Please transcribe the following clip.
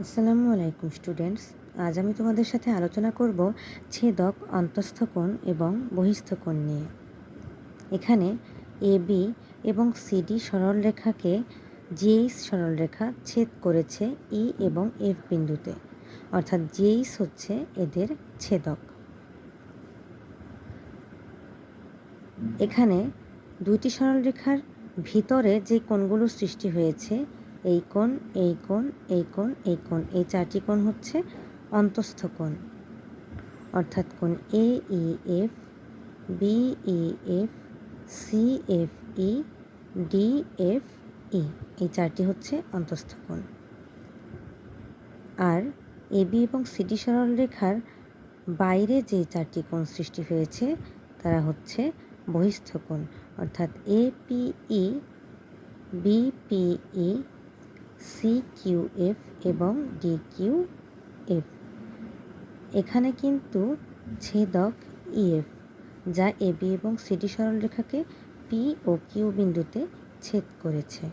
আসসালামু আলাইকুম স্টুডেন্টস আজ আমি তোমাদের সাথে আলোচনা করব ছেদক অন্তঃস্থকোণ এবং বহিস্থ কোণ নিয়ে। এখানে এ বি এবং সিডি সরলরেখাকে জিএইচ সরলরেখা ছেদ করেছে ই এবং এফ বিন্দুতে। অর্থাৎ জিএইচ হচ্ছে এদের ছেদক। এখানে দুইটি সরলরেখার ভিতরে যে কোণগুলো সৃষ্টি হয়েছে এই কোণ এই কোণ এই কোণ এই কোণ। এই চারটি কোণ হচ্ছে অন্তস্থ কোণ। অর্থাৎ কোণ A E F B E F C F E D F E এই চারটি হচ্ছে অন্তস্থ কোণ। আর এবি এবং সিডি সরলরেখার বাইরে যে চারটি কোণ সৃষ্টি হয়েছে, তারা হচ্ছে বহিস্থ কোণ। অর্থাৎ A P E C Q F এবং ডিকিউএফ এফ এখানে কিন্তু ছেদক ইএফ যা এবি এবং সিডি সরলরেখাকে পি ও কিউ বিন্দুতে ছেদ করেছে।